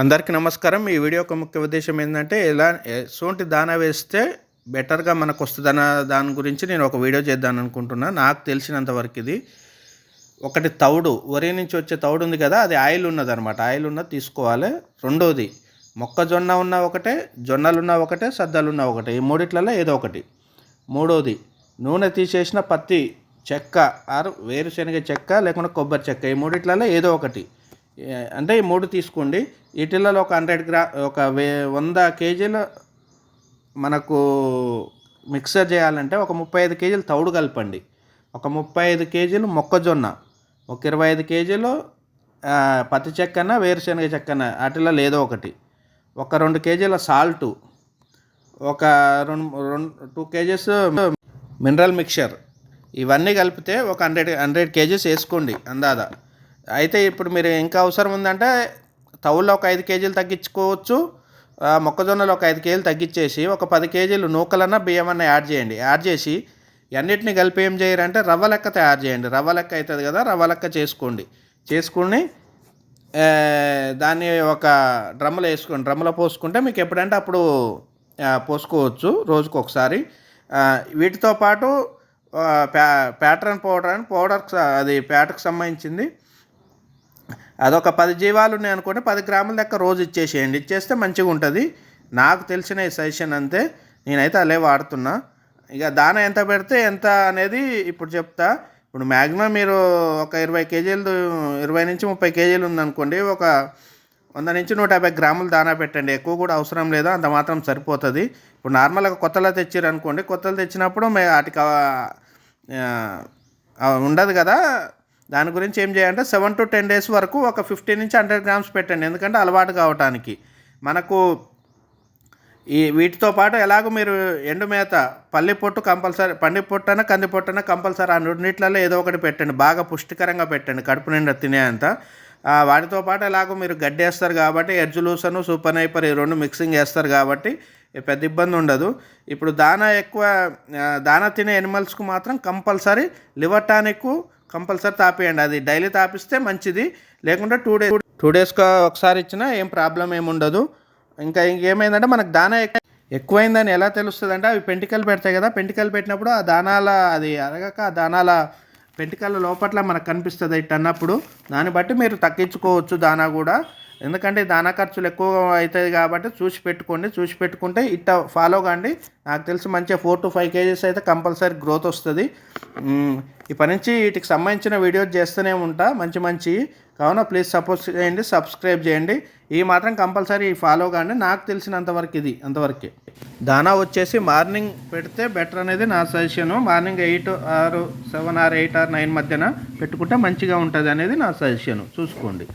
అందరికీ నమస్కారం. ఈ వీడియో యొక్క ముఖ్య ఉద్దేశం ఏంటంటే ఎలా ఎటువంటి దానా వేస్తే బెటర్గా మనకు వస్తుందన్న దాని గురించి నేను ఒక వీడియో చేద్దాం అనుకుంటున్నా. నాకు తెలిసినంత వరకు ఇది. ఒకటి తౌడు వరి నుంచి వచ్చే తౌడు ఉంది కదా అది ఆయిల్ ఉన్నదనమాట ఆయిల్ ఉన్నది తీసుకోవాలి. రెండోది మొక్కజొన్న ఉన్న ఒకటే జొన్నలు ఉన్న ఒకటే సద్దలు ఉన్న ఒకటే. ఈ మూడిట్లలో ఏదో ఒకటి. మూడోది నూనె తీసేసిన పత్తి చెక్క ఆరు వేరుశనగ చెక్క లేకుండా కొబ్బరి చెక్క. ఈ మూడిట్లలో ఏదో ఒకటి. అంటే ఈ మూడు తీసుకోండి. వీటిలలో ఒక హండ్రెడ్ గ్రా ఒక వే వంద కేజీల మనకు మిక్సర్ చేయాలంటే ఒక ముప్పై ఐదు కేజీలు తౌడు కలపండి. ఒక ముప్పై ఐదు కేజీలు మొక్కజొన్న ఒక ఇరవై ఐదు కేజీలు పత్తి చెక్కన వేరుశనగ చెక్కన వాటిలో లేదో ఒకటి. ఒక రెండు కేజీల సాల్టు ఒక రెండు రెండు టూ కేజెస్ మినరల్ మిక్చర్. ఇవన్నీ కలిపితే ఒక హండ్రెడ్ హండ్రెడ్ కేజీస్ వేసుకోండి అందాదా అయితే ఇప్పుడు మీరు ఇంకా అవసరం ఉందంటే తవుల్లో ఒక ఐదు కేజీలు తగ్గించుకోవచ్చు. మొక్కజొన్నలో ఒక ఐదు కేజీలు తగ్గించేసి ఒక పది కేజీలు నూకలన్నా బియ్యం అన్న యాడ్ చేయండి. యాడ్ చేసి అన్నిటిని కలిపి ఏం చేయరంటే రవ్వ లెక్క తయారు చేయండి. రవ్వ లెక్క అవుతుంది కదా రవ్వ లెక్క చేసుకోండి. చేసుకుని దాన్ని ఒక డ్రమ్ములో వేసుకోండి డ్రమ్ములో పోసుకుంటే మీకు ఎప్పుడంటే అప్పుడు పోసుకోవచ్చు రోజుకు ఒకసారి. వీటితో పాటు ప్యా ప్యాటర్న్ పౌడర్ అని పౌడర్ అది ప్యాటర్కి సంబంధించింది. అదొక పది జీవాలు ఉన్నాయి అనుకోండి పది గ్రాముల లెక్క రోజు ఇచ్చేసేయండి. ఇచ్చేస్తే మంచిగా ఉంటుంది. నాకు తెలిసిన ఈ సజెషన్ అంతే. నేనైతే అలే వాడుతున్నా. ఇక దాన ఎంత పెడితే ఎంత అనేది ఇప్పుడు చెప్తా. ఇప్పుడు మ్యాక్సిమం మీరు ఒక ఇరవై కేజీలు ఇరవై నుంచి ముప్పై కేజీలు ఉందనుకోండి ఒక వంద నుంచి నూట యాభై గ్రాములు దానా పెట్టండి. ఎక్కువ కూడా అవసరం లేదు అంత మాత్రం సరిపోతుంది. ఇప్పుడు నార్మల్గా కొత్తలో తెచ్చారు అనుకోండి కొత్తలు తెచ్చినప్పుడు మే వాటికి ఉండదు కదా. దాని గురించి ఏం చేయాలంటే సెవెన్ టు టెన్ డేస్ వరకు ఒక ఫిఫ్టీ నుంచి హండ్రెడ్ గ్రామ్స్ పెట్టండి. ఎందుకంటే అలవాటు కావటానికి. మనకు ఈ వీటితో పాటు ఎలాగో మీరు ఎండు మేత పల్లి పొట్టు కంపల్సరీ పండి పొట్టన కంది పొట్టన కంపల్సరీ ఆ రెండింటిలలో ఏదో ఒకటి పెట్టండి. బాగా పుష్టికరంగా పెట్టండి. కడుపు నిండా తినేంత. వాటితో పాటు ఎలాగో మీరు గడ్డి వేస్తారు కాబట్టి ఎర్జులూసను సూపర్ నైపర్ ఈ రెండు మిక్సింగ్ వేస్తారు కాబట్టి పెద్ద ఇబ్బంది ఉండదు. ఇప్పుడు దానా ఎక్కువ దాన దానా తినే ఎనిమల్స్కు మాత్రం కంపల్సరీ లివర్ టానిక్ కంపల్సరీ తాపేయండి. అది డైలీ తాపిస్తే మంచిది. లేకుంటే టూ డేస్ టూ డేస్కి ఒకసారి ఇచ్చినా ఏం ప్రాబ్లం ఏముండదు ఇంకా ఇంకేమైందంటే మనకు దానా ఎక్కువైందని ఎలా తెలుస్తుంది అంటే అవి పెంటికలు పెడతాయి కదా పెంటికలు పెట్టినప్పుడు ఆ దానాల అది అరగక ఆ దానాల పెంటికల లోపట్ల మనకు కనిపిస్తుంది ఇట్ అన్నప్పుడు దాన్ని బట్టి మీరు తగ్గించుకోవచ్చు దానా కూడా. ఎందుకంటే దానా ఖర్చులు ఎక్కువగా అవుతాయి కాబట్టి చూసి పెట్టుకోండి చూసి పెట్టుకుంటే ఇట్ట ఫాలో కాండి. నాకు తెలిసి మంచిగా ఫోర్ టు ఫైవ్ కేజీస్ అయితే కంపల్సరీ గ్రోత్ వస్తుంది. ఇప్పటి నుంచి వీటికి సంబంధించిన వీడియోస్ చేస్తూనే ఉంటా మంచి మంచి. కావున ప్లీజ్ సపోర్ట్ చేయండి సబ్స్క్రైబ్ చేయండి. ఈ మాత్రం కంపల్సరీ ఫాలో కాండి. నాకు తెలిసినంతవరకు ఇది అంతవరకే. దానా వచ్చేసి మార్నింగ్ పెడితే బెటర్ అనేది నా సజెషన్ మార్నింగ్ ఎయిట్ ఆరు seven or eight or nine మధ్యన పెట్టుకుంటే మంచిగా ఉంటుంది అనేది నా సజెషన్ చూసుకోండి.